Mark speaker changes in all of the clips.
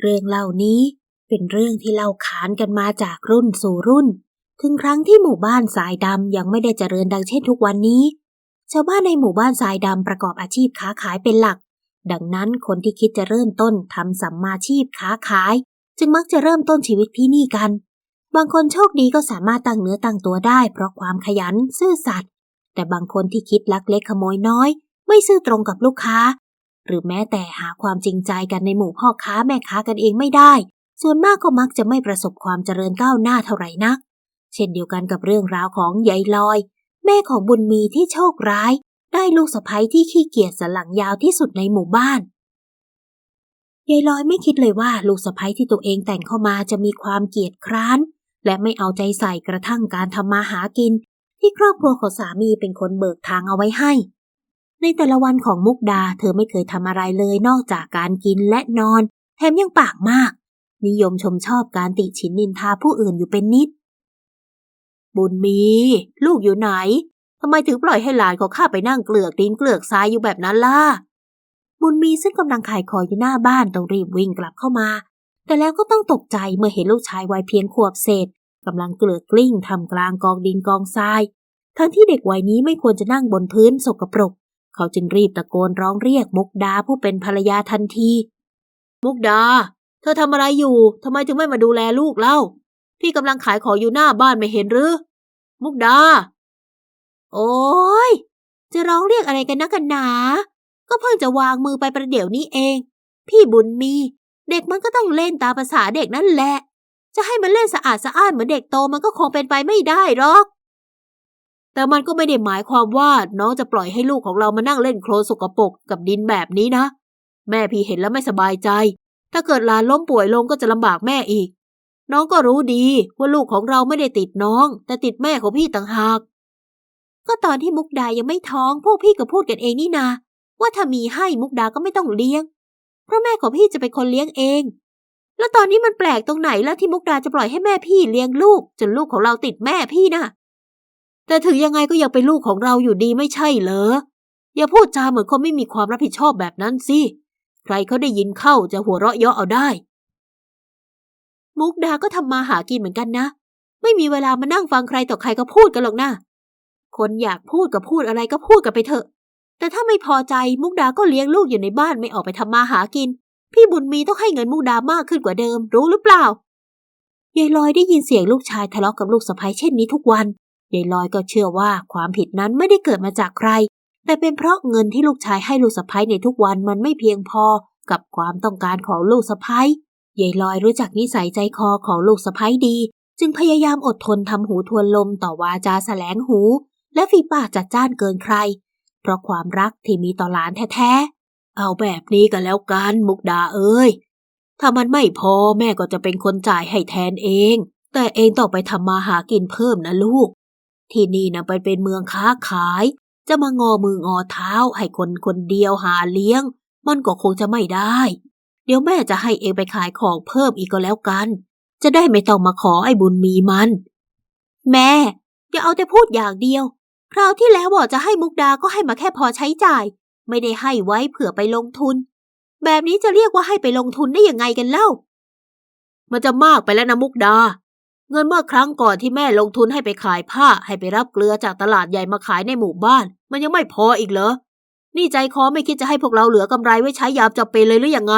Speaker 1: เรื่องเล่านี้เป็นเรื่องที่เล่าขานกันมาจากรุ่นสู่รุ่น ถึงครั้งที่หมู่บ้านสายดำยังไม่ได้เจริญดังเช่นทุกวันนี้ ชาวบ้านในหมู่บ้านสายดำประกอบอาชีพค้าขายเป็นหลัก ดังนั้นคนที่คิดจะเริ่มต้นทำสัมมาชีพค้าขาย จึงมักจะเริ่มต้นชีวิตที่นี่กัน บางคนโชคดีก็สามารถตั้งเนื้อตั้งตัวได้ เพราะความขยันซื่อสัตย์แต่บางคนที่คิดลักเล็กขโมยน้อย ไม่ซื่อตรงกับลูกค้า หรือแม้แต่หาความจริงใจกันในหมู่พ่อค้าแม่ค้ากันเองไม่ได้ ส่วนมากก็มักจะไม่ประสบความเจริญก้าวหน้าเท่าไหร่นัก เช่นเดียวกันกับเรื่องราวของยายลอย แม่ของบุญมีที่โชคร้าย ได้ลูกสะใภ้ที่ขี้เกียจสันหลังยาวที่สุดในหมู่บ้านยายลอยไม่คิดเลยว่าลูกสะใภ้ที่ตัวเองแต่งเข้ามาจะมีความเกียจคร้าน และไม่เอาใจใส่กระทั่งการทำมาหากิน ที่ครอบครัวของสามีเป็นคนเบิกทางเอาไว้ให้ ในแต่ละวันของมุกดาเธอไม่เคยทำอะไรเลยนอกจากการกินและนอน แถมยังปากมาก นิยมชมชอบการติชินนินทาผู้อื่นอยู่เป็นนิด บุญมี ลูกอยู่ไหนทำไมถึงปล่อยให้หลานของข้าไปนั่งเกลือกดินเกลือกทรายอยู่แบบนั้นล่ะ บุญมีซึ่งกำลังขายของอยู่หน้าบ้านต้องรีบวิ่งกลับเข้ามา แต่แล้วก็ต้องตกใจเมื่อเห็นลูกชายวัยเพียงขวบเศษกำลังเกลือกกลิ้งทำกลางกองดินกองทราย ทั้งที่เด็กวัยนี้ไม่ควรจะนั่งบนพื้นสกปรก เขาจึงรีบตะโกนร้องเรียกมุกดาผู้เป็นภรรยาทันที มุกดา เธอทำอะไรอยู่ทำไมถึงไม่มาดูแลลูกเล่า พี่กำลังขายของอยู่หน้าบ้านไม่เห็นหรือ มุกดา โอ้ยจะร้องเรียกอะไรกันนักกันหนา ก็เพิ่งจะวางมือไปประเดี๋ยวนี้เอง พี่บุญมี เด็กมันก็ต้องเล่นตามภาษาเด็กนั่นแหละ จะให้มันเล่นสะอาดสะอ้านเหมือนเด็กโตมันก็คงเป็นไปไม่ได้หรอก แต่มันก็ไม่ได้หมายความว่าน้องจะปล่อยให้ลูกของเรามานั่งเล่นโคลนสกปรกกับดินแบบนี้นะ แม่พี่เห็นแล้วไม่สบายใจ ถ้าเกิดหลานล้มป่วยลงก็จะลำบากแม่อีก น้องก็รู้ดีว่าลูกของเราไม่ได้ติดน้อง แต่ติดแม่ของพี่ต่างหาก ก็ตอนที่มุกดายังไม่ท้องพวกพี่ก็พูดกันเองนี่นา ว่าถ้ามีให้มุกดาก็ไม่ต้องเลี้ยง เพราะแม่ของพี่จะเป็นคนเลี้ยงเอง แล้วตอนนี้มันแปลกตรงไหนแล้วที่มุกดาจะปล่อยให้แม่พี่เลี้ยงลูก จนลูกของเราติดแม่พี่น่ะ แต่ถึงยังไงก็ยังเป็นลูกของเราอยู่ดีไม่ใช่เหรอ อย่าพูดจาเหมือนคนไม่มีความรับผิดชอบแบบนั้นสิ ใครเขาได้ยินเข้าจะหัวเราะเยาะเอาได้ มุกดาก็ทำมาหากินเหมือนกันนะ ไม่มีเวลามานั่งฟังใครต่อใครก็พูดกันหรอกนะ คนอยากพูดก็พูดอะไรก็พูดกันไปเถอะ แต่ถ้าไม่พอใจมุกดาก็เลี้ยงลูกอยู่ในบ้านไม่ออกไปทำมาหากิน พี่บุญมีต้องให้เงินมุกดามากขึ้นกว่าเดิม รู้หรือเปล่ายายลอยได้ยินเสียงลูกชายทะเลาะกับลูกสะใภ้เช่นนี้ทุกวัน ยายลอยก็เชื่อว่าความผิดนั้นไม่ได้เกิดมาจากใคร แต่เป็นเพราะเงินที่ลูกชายให้ลูกสะใภ้ในทุกวันมันไม่เพียงพอกับความต้องการของลูกสะใภ้ยายลอยรู้จักนิสัยใจคอของลูกสะใภ้ดี จึงพยายามอดทนทำหูทวนลมต่อวาจาแสลงหู และฝีปากจัดจ้านเกินใคร เพราะความรักที่มีต่อหลานแท้ๆ เอาแบบนี้กันแล้วกันมุกดาเอ้ย ถ้ามันไม่พอแม่ก็จะเป็นคนจ่ายให้แทนเอง แต่เองต้องไปทำมาหากินเพิ่มนะลูก ที่นี่นะไปเป็นเมืองค้าขาย จะมางอมืองอเท้าให้คนคนเดียวหาเลี้ยง มันก็คงจะไม่ได้ เดี๋ยวแม่จะให้เองไปขายของเพิ่มอีกก็แล้วกัน จะได้ไม่ต้องมาขอไอ้บุญมีมัน แม่อย่าเอาแต่พูดอย่างเดียว คราวที่แล้วบอกจะให้มุกดาก็ให้มาแค่พอใช้จ่าย ไม่ได้ให้ไว้เผื่อไปลงทุน แบบนี้จะเรียกว่าให้ไปลงทุนได้ยังไงกันเล่า มันจะมากไปแล้วนะมุกดา เงินเมื่อครั้งก่อนที่แม่ลงทุนให้ไปขายผ้า ให้ไปรับเกลือจากตลาดใหญ่มาขายในหมู่บ้าน มันยังไม่พออีกเหรอ นี่ใจคอไม่คิดจะให้พวกเราเหลือกำไรไว้ใช้ยามจำเป็นเลยหรืออยังไง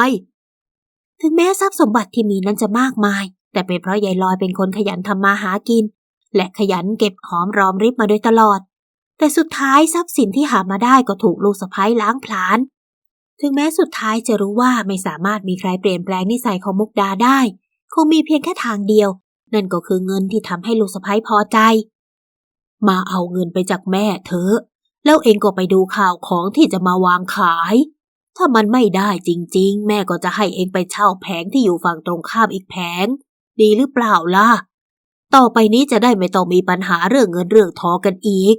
Speaker 1: ถึงแม้ทรัพย์สมบัติที่มีนั้นจะมากมาย แต่เป็นเพราะยายลอยเป็นคนขยันทำมาหากิน และขยันเก็บหอมรอมริบมาโดยตลอด แต่สุดท้ายทรัพย์สินที่หามาได้ก็ถูกลูกสะพ้ายล้างผลาญ ถึงแม้สุดท้ายจะรู้ว่าไม่สามารถมีใครเปลี่ยนแปลงนิสัยของมุกดาได้ คงมีเพียงแค่ทางเดียว นั่นก็คือเงินที่ทำให้ลูกสะพ้ายพอใจ มาเอาเงินไปจากแม่เถอะแล้วเองก็ไปดูข่าวของที่จะมาวางขาย ถ้ามันไม่ได้จริง ๆ แม่ก็จะให้เองไปเช่าแผงที่อยู่ฝั่งตรงข้ามอีกแผง ดีหรือเปล่าล่ะ ต่อไปนี้จะได้ไม่ต้องมีปัญหาเรื่องเงินเรื่องทองกันอีก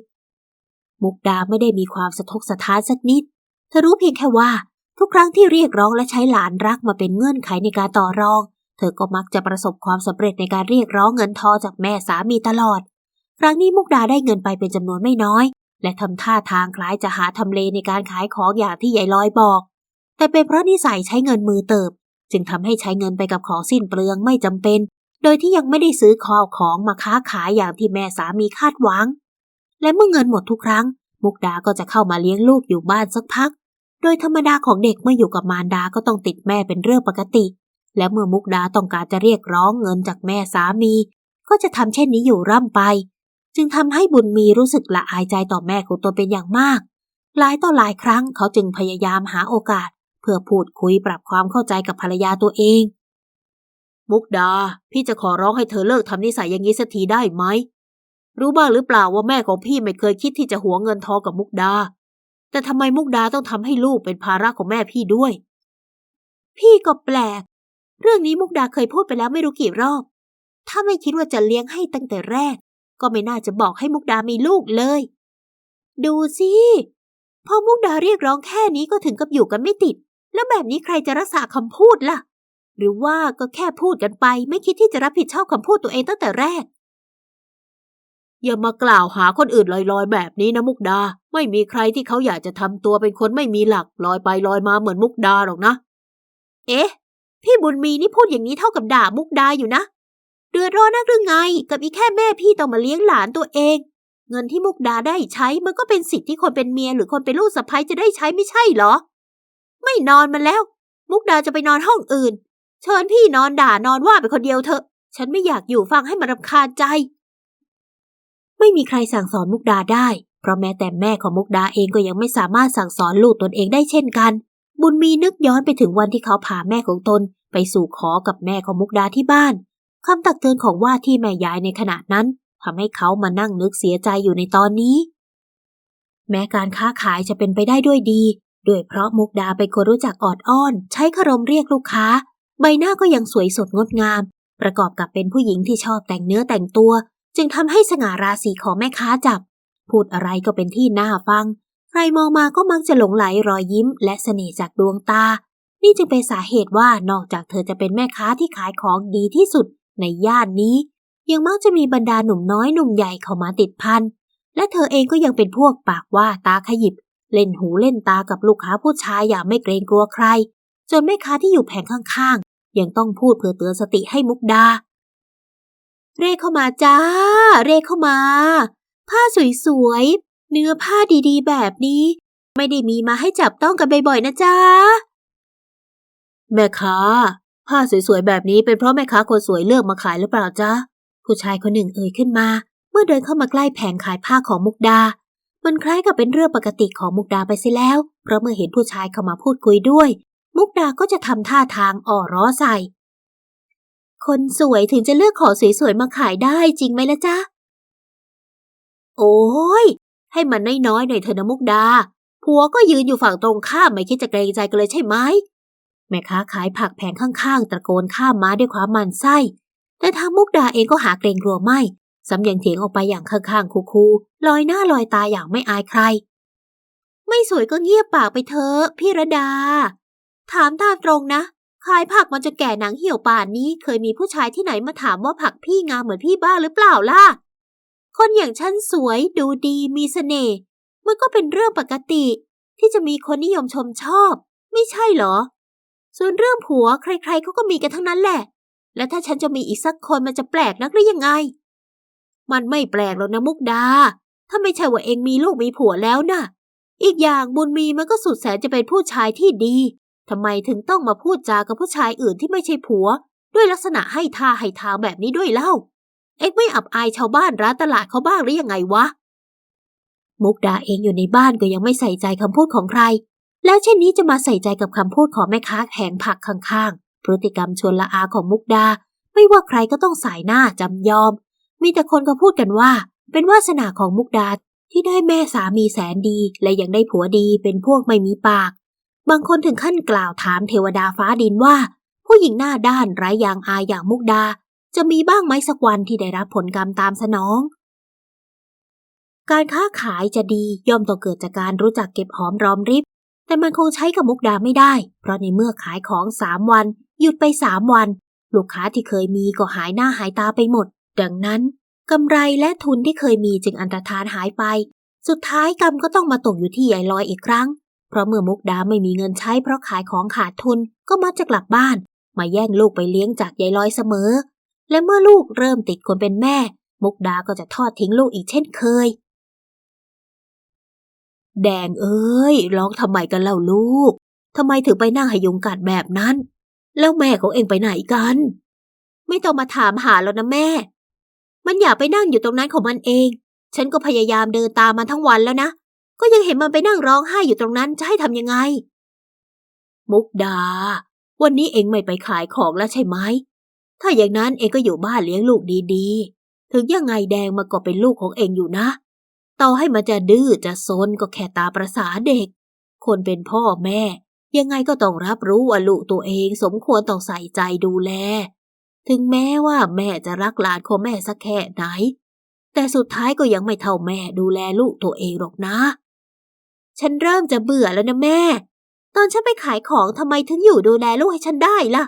Speaker 1: มุกดาไม่ได้มีความสะทกสะท้านสักนิด เธอรู้เพียงแค่ว่า ทุกครั้งที่เรียกร้องและใช้หลานรักมาเป็นเงื่อนไขในการต่อรอง เธอก็มักจะประสบความสำเร็จในการเรียกร้องเงินทอจากแม่สามีตลอด ครั้งนี้มุกดาได้เงินไปเป็นจำนวนไม่น้อย และทำท่าทางคล้ายจะหาทำเลในการขายของอย่างที่ยายลอยบอก แต่เป็นเพราะนิสัยใช้เงินมือเติบ จึงทำให้ใช้เงินไปกับของสิ้นเปลืองไม่จำเป็น โดยที่ยังไม่ได้ซื้อข้าวของมาค้าขายอย่างที่แม่สามีคาดหวัง และเมื่อเงินหมดทุกครั้ง มุกดาก็จะเข้ามาเลี้ยงลูกอยู่บ้านสักพัก โดยธรรมดาของเด็กเมื่ออยู่กับมารดาก็ต้องติดแม่เป็นเรื่องปกติ และเมื่อมุกดาต้องการจะเรียกร้องเงินจากแม่สามี ก็จะทำเช่นนี้อยู่ร่ำไป จึงทำให้บุญมีรู้สึกละอายใจต่อแม่ของตนเป็นอย่างมาก หลายต่อหลายครั้งเขาจึงพยายามหาโอกาส เพื่อพูดคุยปรับความเข้าใจกับภรรยาตัวเอง มุกดา พี่จะขอร้องให้เธอเลิกทำนิสัยอย่างนี้สักทีได้ไหมรู้บ้างหรือเปล่าว่าแม่ของพี่ไม่เคยคิดที่จะหวงเงินทองกับมุกดา แต่ทำไมมุกดาต้องทำให้ลูกเป็นภาระของแม่พี่ด้วย พี่ก็แปลก เรื่องนี้มุกดาเคยพูดไปแล้วไม่รู้กี่รอบ ถ้าไม่คิดว่าจะเลี้ยงให้ตั้งแต่แรก ก็ไม่น่าจะบอกให้มุกดามีลูกเลย ดูสิพอมุกดาเรียกร้องแค่นี้ก็ถึงกับอยู่กันไม่ติด แล้วแบบนี้ใครจะรักษาคำพูดล่ะ หรือว่าก็แค่พูดกันไป ไม่คิดที่จะรับผิดชอบคำพูดตัวเองตั้งแต่แรก อย่ามากล่าวหาคนอื่นลอยๆ แบบนี้นะมุกดา ไม่มีใครที่เขาอยากจะทำตัวเป็นคนไม่มีหลักลอยไปลอยมาเหมือนมุกดาหรอกนะ เอ๊ะ พี่บุญมีนี่พูดอย่างนี้เท่ากับด่ามุกดาอยู่นะ เดือดร้อนนักหรือไง กับอีแค่แม่พี่ต้องมาเลี้ยงหลานตัวเอง เงินที่มุกดาได้ใช้มันก็เป็นสิทธิ์ที่คนเป็นเมียหรือคนเป็นลูกสะใภ้จะได้ใช้ไม่ใช่เหรอ ไม่นอนมันแล้ว มุกดาจะไปนอนห้องอื่น เชิญพี่นอนด่านอนว่าไปคนเดียวเถอะ ฉันไม่อยากอยู่ฟังให้มันรำคาญใจ ไม่มีใครสั่งสอนมุกดาได้ เพราะแม้แต่แม่ของมุกดาเองก็ยังไม่สามารถสั่งสอนลูกตนเองได้เช่นกัน บุญมีนึกย้อนไปถึงวันที่เขาพาแม่ของตนไปสู่ขอกับแม่ของมุกดาที่บ้านคำตักเตือนของว่าที่แม่ยายในขณะนั้นทำให้เขามานั่งนึกเสียใจอยู่ในตอนนี้ แม้การค้าขายจะเป็นไปได้ด้วยดี ด้วยเพราะมุกดาเป็นคนรู้จักออดอ้อน ใช้คารมเรียกลูกค้า ใบหน้าก็ยังสวยสดงดงาม ประกอบกับเป็นผู้หญิงที่ชอบแต่งเนื้อแต่งตัว จึงทำให้สง่าราศีของแม่ค้าจับ พูดอะไรก็เป็นที่น่าฟัง ใครมองมาก็มักจะหลงไหลรอยยิ้ม และเสน่ห์จากดวงตา นี่จึงเป็นสาเหตุว่านอกจากเธอจะเป็นแม่ค้าที่ขายของดีที่สุดในย่านนี้ ยังมักจะมีบรรดาหนุ่มน้อยหนุ่มใหญ่เข้ามาติดพัน และเธอเองก็ยังเป็นพวกปากว่าตาขยิบ เล่นหูเล่นตากับลูกค้าผู้ชายอย่างไม่เกรงกลัวใคร จนแม่ค้าที่อยู่แผงข้างๆ ยังต้องพูดเพื่อเตือนสติให้มุกดา เร่เข้ามาจ้า เร่เข้ามา ผ้าสวย เนื้อผ้าดีๆ แบบนี้ ไม่ได้มีมาให้จับต้องกันบ่อยๆนะจ๊ะ แม่ค้า ผ้าสวยๆแบบนี้เป็นเพราะแม่ค้าคนสวยเลือกมาขายหรือเปล่าจ๊ะ ผู้ชายคนหนึ่งเอ่ยขึ้นมา เมื่อเดินเข้ามาใกล้แผงขายผ้าของมุกดา มันคล้ายกับเป็นเรื่องปกติของมุกดาไปเสียแล้ว เพราะเมื่อเห็นผู้ชายเข้ามาพูดคุยด้วย มุกดาก็จะทำท่าทางอ่อร้อใส่ คนสวยถึงจะเลือกของสวยๆมาขายได้จริงไหมล่ะจ๊ะโอ้ย ให้มันน้อยๆหน่อยเถอะนะมุกดา ผัวก็ยืนอยู่ฝั่งตรงข้ามไม่คิดจะเกรงใจกันเลยใช่ไหมแม่ค้าขายผักแผงข้างๆตะโกนข้ามมาด้วยความมันไส้ แต่ทางมุกดาเองก็หาเกรงกลัวไม่สำยังเถียงออกไปอย่างข้างๆคูๆลอยหน้าลอยตาอย่างไม่อายใคร ไม่สวยก็เงียบปากไปเถอะพี่ระดา ถามตามตรงนะขายผักมันจะแก่หนังเหี่ยวป่านนี้ เคยมีผู้ชายที่ไหนมาถามว่าผักพี่งามเหมือนพี่บ้าหรือเปล่าล่ะ คนอย่างฉันสวยดูดีมีเสน่ห์มันก็เป็นเรื่องปกติ ที่จะมีคนนิยมชมชอบ ไม่ใช่เหรอ ส่วนเรื่องผัวใครๆเขาก็มีกันทั้งนั้นแหละ และถ้าฉันจะมีอีกสักคนมันจะแปลกนักหรือยังไง มันไม่แปลกหรอกนะมุกดา ถ้าไม่ใช่ว่าเองมีลูกมีผัวแล้วนะ่ะ อีกอย่างบุญมีมันก็สุดแสนจะเป็นผู้ชายที่ดีทำไมถึงต้องมาพูดจากับผู้ชายอื่นที่ไม่ใช่ผัว ด้วยลักษณะให้ท่าให้ทางแบบนี้ด้วยเล่า เอ็กไม่อับอายชาวบ้านร้านตลาดเขาบ้างหรือยังไงวะ มุกดาเองอยู่ในบ้านก็ยังไม่ใส่ใจคำพูดของใคร แล้วเช่นนี้จะมาใส่ใจกับคำพูดของแม่ค้าแผงผักข้างๆ พฤติกรรมชวนละอาของมุกดา ไม่ว่าใครก็ต้องสายหน้าจำยอม มีแต่คนก็พูดกันว่า เป็นวาสนาของมุกดาที่ได้แม่สามีแสนดี และยังได้ผัวดีเป็นพวกไม่มีปาก บางคนถึงขั้นกล่าวถามเทวดาฟ้าดินว่า ผู้หญิงหน้าด้านไร้ยางอายอย่างมุกดา จะมีบ้างไหมสักวันที่ได้รับผลกรรมตามสนอง การค้าขายจะดีย่อมต้องเกิดจากการรู้จักเก็บหอมรอมริบ แต่มันคงใช้กับมุกดาไม่ได้ เพราะในเมื่อขายของสามวัน หยุดไปสามวัน ลูกค้าที่เคยมีก็หายหน้าหายตาไปหมด ดังนั้นกำไรและทุนที่เคยมีจึงอันตรธานหายไป สุดท้ายกรรมก็ต้องมาตกอยู่ที่ยายลอยอีกครั้ง เพราะเมื่อมุกดาไม่มีเงินใช้เพราะขายของขาดทุนก็มักจะกลับบ้าน มาแย่งลูกไปเลี้ยงจากยายลอยเสมอ และเมื่อลูกเริ่มติดคนเป็นแม่ มุกดาก็จะทอดทิ้งลูกอีกเช่นเคย แดงเอ้ยร้องทำไมกันเล่าลูกทำไมถึงไปนั่งหยุงกัดแบบนั้น แล้วแม่ของเองไปไหนกัน ไม่ต้องมาถามหาแล้วนะแม่ มันอยากไปนั่งอยู่ตรงนั้นของมันเอง ฉันก็พยายามเดินตามมันทั้งวันแล้วนะ ก็ยังเห็นมันไปนั่งร้องไห้อยู่ตรงนั้นจะให้ทำยังไง มุกดา วันนี้เองไม่ไปขายของแล้วใช่ไหม ถ้าอย่างนั้นเองก็อยู่บ้านเลี้ยงลูกดีๆ ถึงยังไงแดงมันก็เป็นลูกของเองอยู่นะ ต่อให้มันจะดื้อจะซนก็แค่ตาประษาเด็ก คนเป็นพ่อแม่ ยังไงก็ต้องรับรู้ว่าลูกตัวเองสมควรต้องใส่ใจดูแล ถึงแม้ว่าแม่จะรักหลานของแม่สักแค่ไหน แต่สุดท้ายก็ยังไม่เท่าแม่ดูแลลูกตัวเองหรอกนะ ฉันเริ่มจะเบื่อแล้วนะแม่ ตอนฉันไปขายของทำไมถึงอยู่ดูแลลูกให้ฉันได้ล่ะ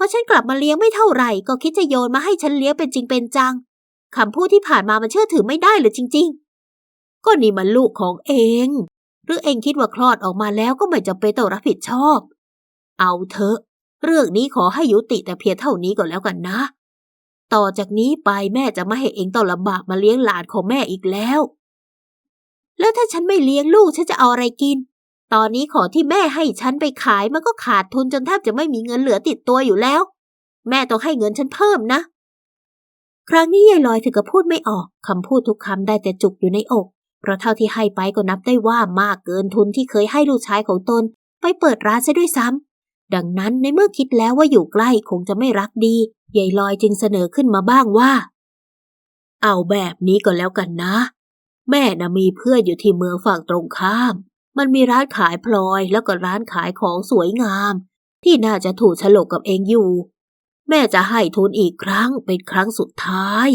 Speaker 1: พอฉันกลับมาเลี้ยงไม่เท่าไหร่ก็คิดจะโยนมาให้ฉันเลี้ยงเป็นจริงเป็นจังคำพูดที่ผ่านมามันเชื่อถือไม่ได้เลยจริง ๆ ก็นี่มันลูกของเอง หรือเองคิดว่าคลอดออกมาแล้วก็ไม่จำเป็นต้องรับผิดชอบ เอาเถอะ เรื่องนี้ขอให้ยุติแต่เพียงเท่านี้ก่อนแล้วกันนะ ต่อจากนี้ไปแม่จะไม่ให้เองต้องลำบากมาเลี้ยงหลานของแม่อีกแล้ว แล้วถ้าฉันไม่เลี้ยงลูกฉันจะเอาอะไรกิน ตอนนี้ของที่แม่ให้ฉันไปขายมันก็ขาดทุนจนแทบจะไม่มีเงินเหลือติดตัวอยู่แล้ว แม่ต้องให้เงินฉันเพิ่มนะ ครั้งนี้ยายลอยถึงกับพูดไม่ออกคำพูดทุกคำได้แต่จุกอยู่ในอก เพราะเท่าที่ให้ไปก็นับได้ว่ามากเกินทุนที่เคยให้ลูกชายของตน ไปเปิดร้านซะด้วยซ้ำดังนั้นในเมื่อคิดแล้วว่าอยู่ใกล้คงจะไม่รักดียายลอยจึงเสนอขึ้นมาบ้างว่า เอาแบบนี้ก็แล้วกันนะ แม่นะมีเพื่อนอยู่ที่เมืองฝั่งตรงข้าม มันมีร้านขายพลอยแล้วก็ร้านขายของสวยงาม ที่น่าจะถูกฉลกกับเองอยู่ แม่จะให้ทุนอีกครั้งเป็นครั้งสุดท้าย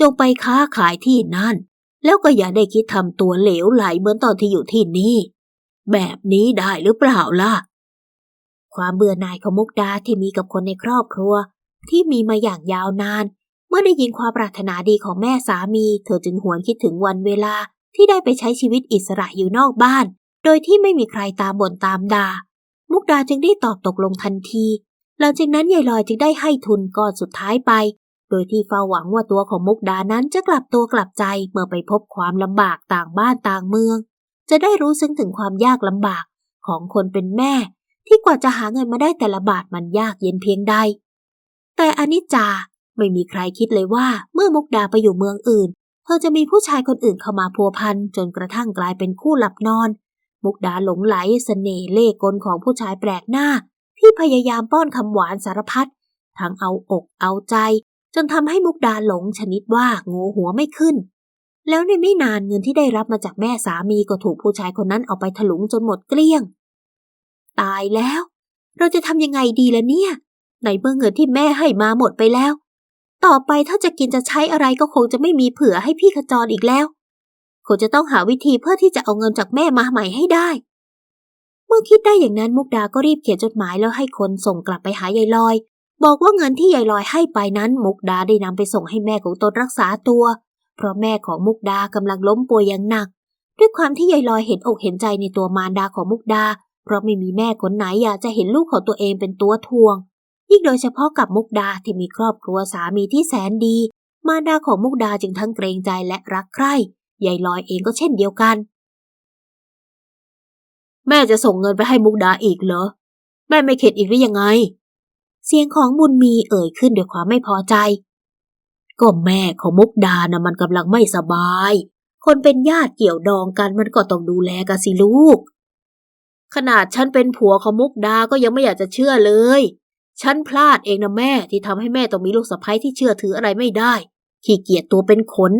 Speaker 1: จงไปค้าขายที่นั่น แล้วก็อย่าได้คิดทำตัวเหลวไหลเหมือนตอนที่อยู่ที่นี่ แบบนี้ได้หรือเปล่าล่ะ ความเบื่อหน่ายของมุกดาที่มีกับคนในครอบครัว ที่มีมาอย่างยาวนาน เมื่อได้ยินความปรารถนาดีของแม่สามี เธอจึงหวนคิดถึงวันเวลาที่ได้ไปใช้ชีวิตอิสระอยู่นอกบ้าน โดยที่ไม่มีใครตามบ่นตามด่า มุกดาจึงได้ตอบตกลงทันที หลังจากนั้นยายลอยจึงได้ให้ทุนก้อนสุดท้ายไป โดยที่เฝ้าหวังว่าตัวของมุกดานั้นจะกลับตัวกลับใจเมื่อไปพบความลำบากต่างบ้านต่างเมือง จะได้รู้ซึ้งถึงความยากลำบากของคนเป็นแม่ ที่กว่าจะหาเงินมาได้แต่ละบาทมันยากเย็นเพียงใด แต่อนิจจาไม่มีใครคิดเลยว่าเมื่อมุกดาไปอยู่เมืองอื่น เธอจะมีผู้ชายคนอื่นเข้ามาพัวพันจนกระทั่งกลายเป็นคู่หลับนอน มุกดาหลงไหลสเสน่ห์เล่ห์กลของผู้ชายแปลกหน้า ที่พยายามป้อนคำหวานสารพัดทั้งเอาอกเอาใจ จนทำให้มุกดาหลงชนิดว่างูหัวไม่ขึ้น แล้วในไม่นานเงินที่ได้รับมาจากแม่สามีก็ถูกผู้ชายคนนั้นเอาไปถลุงจนหมดเกลี้ยง ตายแล้ว เราจะทำยังไงดีล่ะเนี่ยในเมื่อเงินที่แม่ให้มาหมดไปแล้ว ต่อไปถ้าจะกินจะใช้อะไรก็คงจะไม่มีเผื่อให้พี่ขจรอีกแล้ว คงจะต้องหาวิธีเพื่อที่จะเอาเงินจากแม่มาใหม่ให้ได้ เมื่อคิดได้อย่างนั้นมุกดาก็รีบเขียนจดหมายแล้วให้คนส่งกลับไปหายายลอย บอกว่าเงินที่ยายลอยให้ไปนั้นมุกดาได้นำไปส่งให้แม่ของตนรักษาตัว เพราะแม่ของมุกดากำลังล้มป่วยอย่างหนัก ด้วยความที่ยายลอยเห็นอกเห็นใจในตัวมารดาของมุกดา เพราะไม่มีแม่คนไหนอยากจะเห็นลูกของตัวเองเป็นตัวทวงยิ่งโดยเฉพาะกับมุกดาที่มีครอบครัวสามีที่แสนดี มารดาของมุกดาจึงทั้งเกรงใจและรักใคร่ ยายลอยเองก็เช่นเดียวกัน แม่จะส่งเงินไปให้มุกดาอีกเหรอ แม่ไม่เข็ดอีกหรือยังไง เสียงของบุญมีเอ่ยขึ้นด้วยความไม่พอใจ ก็แม่ของมุกดานะ่ะมันกำลังไม่สบาย คนเป็นญาติเกี่ยวดองกันมันก็ต้องดูแลกันสิลูก ขนาดฉันเป็นผัวของมุกดาก็ยังไม่อยากจะเชื่อเลยฉันพลาดเองนะแม่ที่ทำให้แม่ต้องมีลูกสะใภ้ที่เชื่อถืออะไรไม่ได้ ขี้เกียจตัวเป็นขน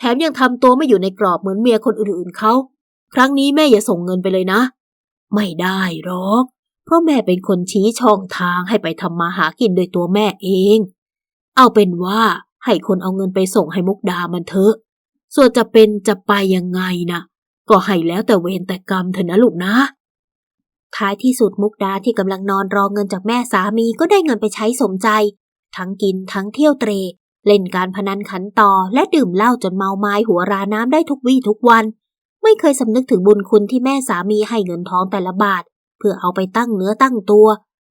Speaker 1: แถมยังทำตัวไม่อยู่ในกรอบเหมือนเมียคนอื่นๆเขา ครั้งนี้แม่อย่าส่งเงินไปเลยนะ ไม่ได้หรอก เพราะแม่เป็นคนชี้ช่องทางให้ไปทำมาหากินโดยตัวแม่เอง เอาเป็นว่าให้คนเอาเงินไปส่งให้มุกดามันเถอะ ส่วนจะเป็นจะไปยังไงนะก็ให้แล้วแต่เวรแต่กรรมเถอะนะลูกนะ ท้ายที่สุดมุกดาที่กำลังนอนรอเงินจากแม่สามีก็ได้เงินไปใช้สมใจ ทั้งกินทั้งเที่ยวเตร เล่นการพนันขันต่อและดื่มเหล้าจนเมาไม้หัวราน้ำได้ทุกวี่ทุกวัน ไม่เคยสำนึกถึงบุญคุณที่แม่สามีให้เงินท้องแต่ละบาท เพื่อเอาไปตั้งเนื้อตั้งตัว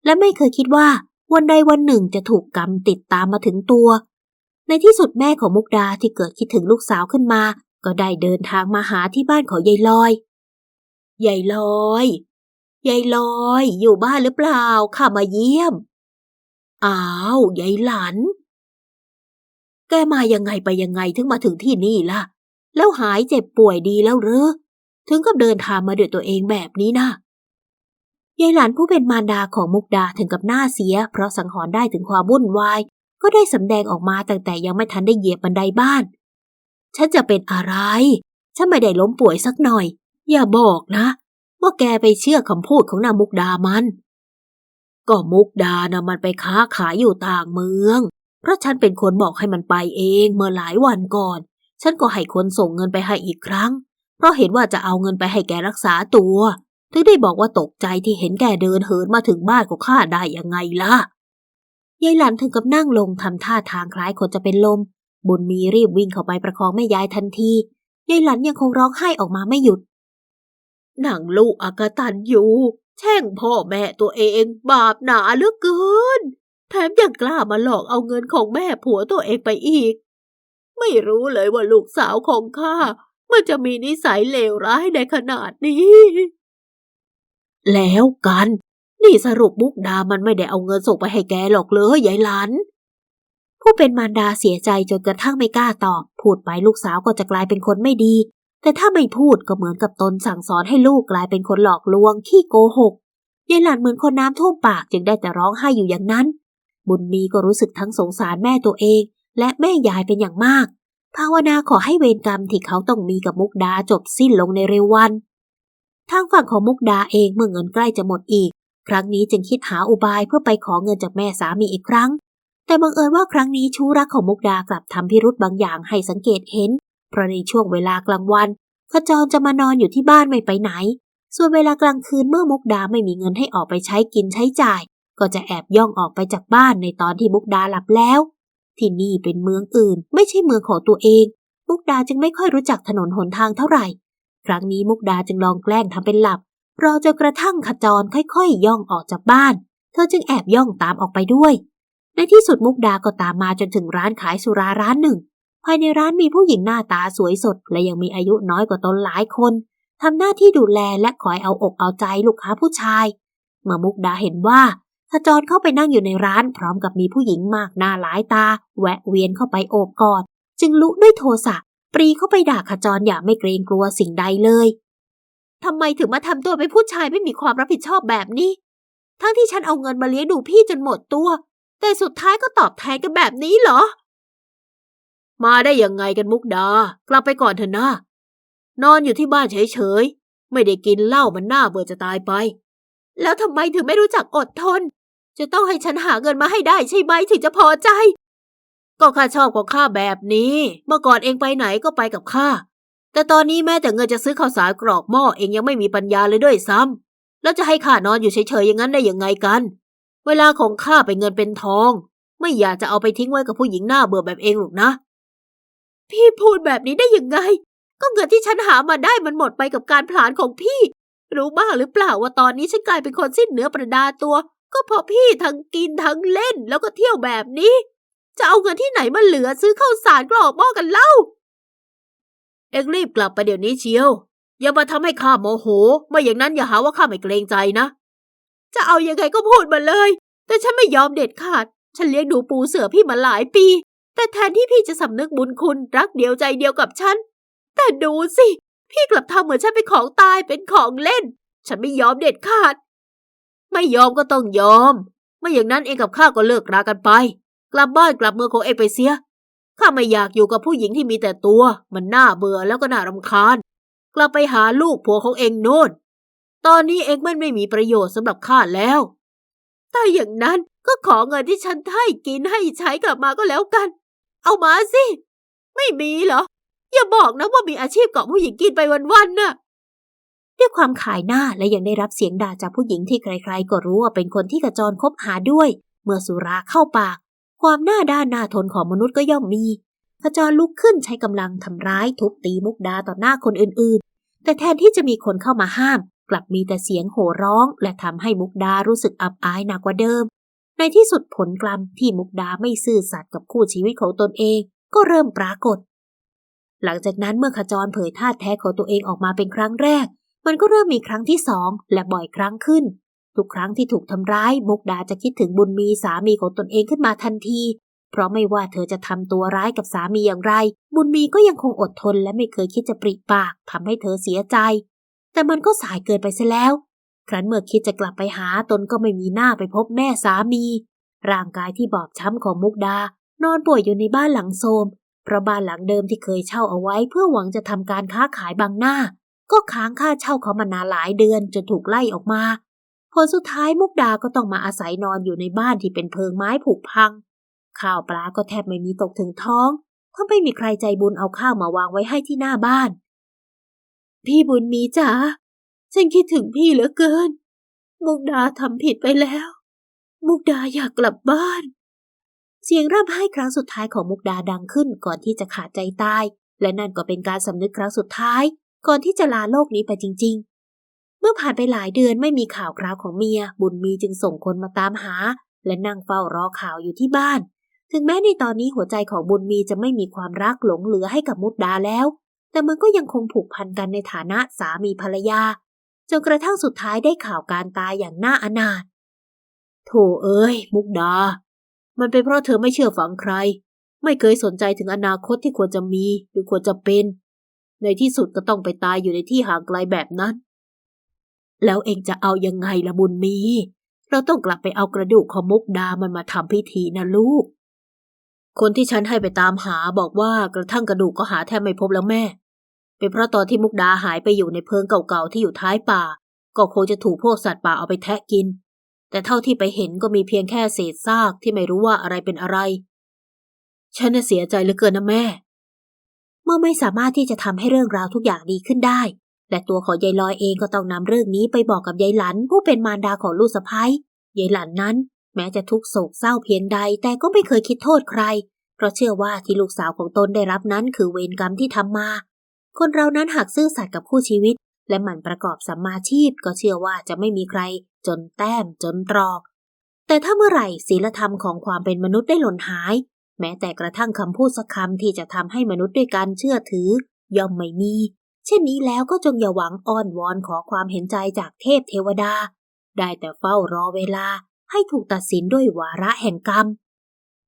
Speaker 1: และไม่เคยคิดว่าวันใดวันหนึ่งจะถูกกรรมติดตามมาถึงตัว ในที่สุดแม่ของมุกดาที่เกิดคิดถึงลูกสาวขึ้นมา ก็ได้เดินทางมาหาที่บ้านของยายลอยยายลอยยายลอย อยู่บ้านหรือเปล่าข้ามาเยี่ยม อ้าวยายหลัน แกมายังไงไปยังไงถึงมาถึงที่นี่ล่ะ แล้วหายเจ็บป่วยดีแล้วหรือถึงกับเดินทางมาด้วยตัวเองแบบนี้นะยายหลานผู้เป็นมารดาของมุกดาถึงกับหน้าเสีย เพราะสังหรณ์ได้ถึงความวุ่นวาย ก็ได้สำแดงออกมาตั้งแต่ยังไม่ทันได้เหยียบบันไดบ้าน ฉันจะเป็นอะไร ฉันไม่ได้ล้มป่วยสักหน่อย อย่าบอกนะ ว่าแกไปเชื่อคำพูดของนางมุกดามัน ก็มุกดานะมันไปค้าขายอยู่ต่างเมือง เพราะฉันเป็นคนบอกให้มันไปเองเมื่อหลายวันก่อน ฉันก็ให้คนส่งเงินไปให้อีกครั้ง เพราะเห็นว่าจะเอาเงินไปให้แกรักษาตัว ถึงได้บอกว่าตกใจที่เห็นแกเดินเหินมาถึงบ้านของข้าได้ยังไงล่ะ ยายหลันถึงกับนั่งลงทำท่าทางคล้ายคนจะเป็นลม บุญมีรีบวิ่งเข้าไปประคองแม่ยายทันที ยายหลันยังคงร้องไห้ออกมาไม่หยุด หนังลูกอากตันอยู่ แช่งพ่อแม่ตัวเอง บาปหนาเหลือเกิน แถมยังกล้ามาหลอกเอาเงินของแม่ผัวตัวเองไปอีก ไม่รู้เลยว่าลูกสาวของข้ามันจะมีนิสัยเลวร้ายในขนาดนี้ แล้วกัน นี่สรุปมุกดามันไม่ได้เอาเงินส่งไปให้แกหรอกเลยยายหลันผู้เป็นมารดาเสียใจจนกระทั่งไม่กล้าตอบ พูดไปลูกสาวก็จะกลายเป็นคนไม่ดี แต่ถ้าไม่พูดก็เหมือนกับตนสั่งสอนให้ลูกกลายเป็นคนหลอกลวงขี้โกหกยายหลันเหมือนคนน้ำท่วมปากจึงได้แต่ร้องไห้อยู่อย่างนั้น บุญมีก็รู้สึกทั้งสงสารแม่ตัวเอง และแม่ยายเป็นอย่างมาก ภาวนาขอให้เวรกรรมที่เขาต้องมีกับมุกดาจบสิ้นลงในเร็ววัน ทางฝั่งของมุกดาเองเมื่อเงินใกล้จะหมดอีก ครั้งนี้จึงคิดหาอุบายเพื่อไปขอเงินจากแม่สามีอีกครั้ง แต่บังเอิญว่าครั้งนี้ชู้รักของมุกดากลับทำพิรุษบางอย่างให้สังเกตเห็น เพราะในช่วงเวลากลางวันขจรจะมานอนอยู่ที่บ้านไม่ไปไหน ส่วนเวลากลางคืนเมื่อมุกดาไม่มีเงินให้ออกไปใช้กินใช้จ่าย ก็จะแอบย่องออกไปจากบ้านในตอนที่มุกดาหลับแล้ว ที่นี่เป็นเมืองอื่น ไม่ใช่เมืองของตัวเอง มุกดาจึงไม่ค่อยรู้จักถนนหนทางเท่าไหร่ ครั้งนี้มุกดาจึงลองแกล้งทำเป็นหลับ รอจนกระทั่งขจรค่อยๆย่องออกจากบ้าน เธอจึงแอบย่องตามออกไปด้วย ในที่สุดมุกดาก็ตามมาจนถึงร้านขายสุราร้านหนึ่ง ภายในร้านมีผู้หญิงหน้าตาสวยสด และยังมีอายุน้อยกว่าตนหลายคนทำหน้าที่ดูแลและคอยเอาอกเอาใจลูกค้าผู้ชาย เมื่อมุกดาเห็นว่า ขจรเข้าไปนั่งอยู่ในร้านพร้อมกับมีผู้หญิงมากหน้าหลายตา แวะเวียนเข้าไปโอบกอด จึงลุด้วยโทสะปรีเข้าไปด่าขจรอย่างไม่เกรงกลัวสิ่งใดเลยทำไมถึงมาทำตัวเป็นผู้ชายไม่มีความรับผิดชอบแบบนี้ ทั้งที่ฉันเอาเงินมาเลี้ยงดูพี่จนหมดตัว แต่สุดท้ายก็ตอบแทนกันแบบนี้เหรอ มาได้ยังไงกันมุกดา กลับไปก่อนเถอะนะนอนอยู่ที่บ้านเฉยๆ ไม่ได้กินเหล้ามันหน่าเบื่อจะตายไป แล้วทำไมถึงไม่รู้จักอดทน จะต้องให้ฉันหาเงินมาให้ได้ใช่ไหมถึงจะพอใจ ก็ข้าชอบของข้าแบบนี้ เมื่อก่อนเองไปไหนก็ไปกับข้า แต่ตอนนี้แม้แต่เงินจะซื้อข้าวสารกรอกหม้อเองยังไม่มีปัญญาเลยด้วยซ้ำแล้วจะให้ข้านอนอยู่เฉยๆอย่างนั้นได้ยังไงกัน เวลาของข้าเป็นเงินเป็นทอง ไม่อยากจะเอาไปทิ้งไว้กับผู้หญิงหน้าเบื่อแบบเองหรอกนะ พี่พูดแบบนี้ได้ยังไง ก็เงินที่ฉันหามาได้มันหมดไปกับการผลาญของพี่ รู้บ้างหรือเปล่าว่าตอนนี้ฉันกลายเป็นคนสิ้นเนื้อประดาตัว ก็พราะพี่ทั้งกินทั้งเล่นแล้วก็เที่ยวแบบนี้ จะเอาเงินที่ไหนมาเหลือซื้อข้าวสารกรอกหม้อกันเล่า เอ็งรีบกลับไปเดี๋ยวนี้เชียว อย่ามาทำให้ข้าโมโห ไม่อย่างนั้นอย่าหาว่าข้าไม่เกรงใจนะ จะเอายังไงก็พูดมาเลย แต่ฉันไม่ยอมเด็ดขาด ฉันเลี้ยงดูปูเสือพี่มาหลายปี แต่แทนที่พี่จะสำนึกบุญคุณรักเดียวใจเดียวกับฉัน แต่ดูสิ พี่กลับทำเหมือนฉันเป็นของตายเป็นของเล่น ฉันไม่ยอมเด็ดขาด ไม่ยอมก็ต้องยอม ไม่อย่างนั้นเองกับข้าก็เลิกรากันไป กลับบ้านกลับเมืองของเองไปเสีย ข้าไม่อยากอยู่กับผู้หญิงที่มีแต่ตัว มันน่าเบื่อแล้วก็น่ารำคาญ กลับไปหาลูกผัวของเองโน่น ตอนนี้เองมันไม่มีประโยชน์สำหรับข้าแล้วถ้าอย่างนั้นก็ขอเงินที่ฉันให้กินให้ใช้กลับมาก็แล้วกัน เอามาสิ ไม่มีเหรอ อย่าบอกนะว่ามีอาชีพเกาะผู้หญิงกินไปวันๆน่ะ ด้วยความขายหน้าและยังได้รับเสียงด่าจากผู้หญิงที่ใครๆ ก็รู้ว่าเป็นคนที่กระจรคบหาด้วย เมื่อสุราเข้าปาก ความหน้าด้านหน้าทนของมนุษย์ก็ย่อมมีขจรลุกขึ้นใช้กำลังทำร้ายทุบตีมุกดาต่อหน้าคนอื่นๆ แต่แทนที่จะมีคนเข้ามาห้าม กลับมีแต่เสียงโห่ร้อง และทำให้มุกดารู้สึกอับอายหนักกว่าเดิม ในที่สุดผลกรรมที่มุกดาไม่ซื่อสัตย์กับคู่ชีวิตของตนเอง ก็เริ่มปรากฏ หลังจากนั้นเมื่อขจรเผยท่าแท้ของตัวเองออกมาเป็นครั้งแรก มันก็เริ่มมีครั้งที่สองและบ่อยครั้งขึ้น ทุกครั้งที่ถูกทำร้าย มุกดาจะคิดถึงบุญมีสามีของตนเองขึ้นมาทันที เพราะไม่ว่าเธอจะทำตัวร้ายกับสามีอย่างไร บุญมีก็ยังคงอดทนและไม่เคยคิดจะปริปากทำให้เธอเสียใจ แต่มันก็สายเกินไปซะแล้ว ครั้นเมื่อคิดจะกลับไปหาตนก็ไม่มีหน้าไปพบแม่สามี ร่างกายที่บอบช้ำของมุกดา นอนป่วยอยู่ในบ้านหลังโทมเพราะบ้านหลังเดิมที่เคยเช่าเอาไว้เพื่อหวังจะทำการค้าขายบางหน้า ก็ค้างค่าเช่าเขามานานหลายเดือนจนถูกไล่ออกมา ผลสุดท้ายมุกดาก็ต้องมาอาศัยนอนอยู่ในบ้านที่เป็นเพิงไม้ผุพัง ข้าวปลาก็แทบไม่มีตกถึงท้องถ้าไม่มีใครใจบุญเอาข้าวมาวางไว้ให้ที่หน้าบ้าน พี่บุญมีจ๋าฉันคิดถึงพี่เหลือเกิน มุกดาทำผิดไปแล้ว มุกดาอยากกลับบ้าน เสียงร่ำไห้ครั้งสุดท้ายของมุกดาดังขึ้นก่อนที่จะขาดใจตาย และนั่นก็เป็นการสำนึกครั้งสุดท้าย ก่อนที่จะลาโลกนี้ไปจริง ๆ เมื่อผ่านไปหลายเดือนไม่มีข่าวคราวของเมีย บุญมีจึงส่งคนมาตามหา และนั่งเฝ้ารอข่าวอยู่ที่บ้าน ถึงแม้ในตอนนี้หัวใจของบุญมีจะไม่มีความรักหลงเหลือให้กับมุกดาแล้ว แต่มันก็ยังคงผูกพันกันในฐานะสามีภรรยาจนกระทั่งสุดท้ายได้ข่าวการตายอย่างน่าอนาถโถเอ้ย มุกดา มันเป็นเพราะเธอไม่เชื่อฟังใคร ไม่เคยสนใจถึงอนาคตที่ควรจะมีหรือควรจะเป็น ในที่สุดก็ต้องไปตายอยู่ในที่ห่างไกลแบบนั้น แล้วเองจะเอายังไงละบุญมี เราต้องกลับไปเอากระดูกของมุกดามันมาทำพิธีนะลูก คนที่ฉันให้ไปตามหาบอกว่ากระทั่งกระดูกก็หาแทบไม่พบแล้วแม่ เป็นเพราะตอนที่มุกดาหายไปอยู่ในเพิงเก่าๆที่อยู่ท้ายป่า ก็คงจะถูกพวกสัตว์ป่าเอาไปแทะกิน แต่เท่าที่ไปเห็นก็มีเพียงแค่เศษซากที่ไม่รู้ว่าอะไรเป็นอะไร ฉันน่ะเสียใจเหลือเกินนะแม่ มื่อไม่สามารถที่จะทำให้เรื่องราวทุกอย่างดีขึ้นได้ และตัวของยายลอยเองก็ต้องนำเรื่องนี้ไปบอกกับยายหลันผู้เป็นมารดาของลูกสะพ้ยยายหลันนั้น แม้จะทุกโศกเศร้าเพียงใดแต่ก็ไม่เคยคิดโทษใคร เพราะเชื่อว่าที่ลูกสาวของตนได้รับนั้นคือเวรกรรมที่ทำมา คนเรานั้นหากซื่อสัตย์กับคู่ชีวิต และหมั่นประกอบสัมมาชีพก็เชื่อว่าจะไม่มีใคร จนแต้มจนตรอก แต่ถ้าเมื่อไหร่ศีลธรรมของความเป็นมนุษย์ได้หล่นหาย แม้แต่กระทั่งคำพูดสักคำที่จะทำให้มนุษย์ด้วยกันเชื่อถือย่อมไม่มี เช่นนี้แล้วก็จงอย่าหวังอ้อนวอนขอความเห็นใจจากเทพเทวดา ได้แต่เฝ้ารอเวลาให้ถูกตัดสินด้วยวาระแห่งกรรม